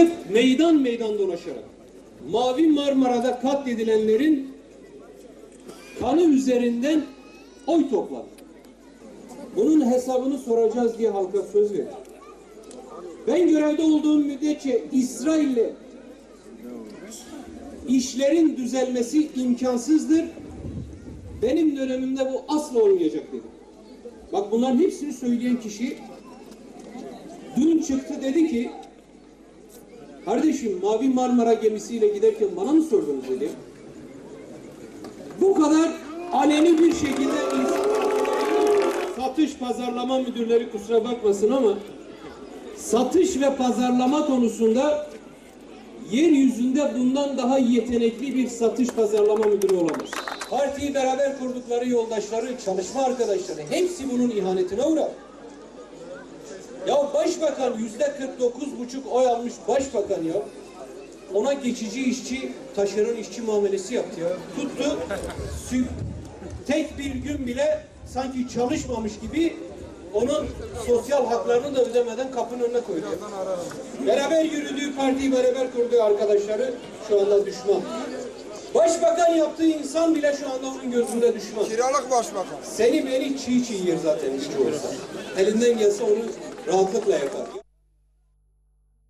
Sırf meydan meydan dolaşarak Mavi Marmara'da katledilenlerin kanı üzerinden oy topladı. Bunun hesabını soracağız diye halka söz verdi. Ben görevde olduğum müddetçe İsrail'le işlerin düzelmesi imkansızdır. Benim dönemimde bu asla olmayacak dedi. Bak bunların hepsini söyleyen kişi dün çıktı dedi ki kardeşim Mavi Marmara gemisiyle giderken bana mı sordunuz dedi. Bu kadar aleni bir şekilde satış pazarlama müdürleri kusura bakmasın ama satış ve pazarlama konusunda yeryüzünde bundan daha yetenekli bir satış pazarlama müdürü olamaz. Partiyi beraber kurdukları yoldaşları, çalışma arkadaşları hepsi bunun ihanetine uğrar. Ya başbakan yüzde 49 buçuk oy almış başbakan ya. Ona geçici işçi, taşeron işçi muamelesi yaptı ya. Tuttu, tek bir gün bile sanki çalışmamış gibi onun sosyal haklarını da ödemeden kapının önüne koydu. Beraber yürüdüğü partiyi beraber kurduğu arkadaşları şu anda düşman. Başbakan yaptığı insan bile şu anda onun gözünde düşman. Kiralık başbakan. Seni beni çiğ çiğ yer zaten gücü olsa. Elinden gelse onu rahatlıkla yapar.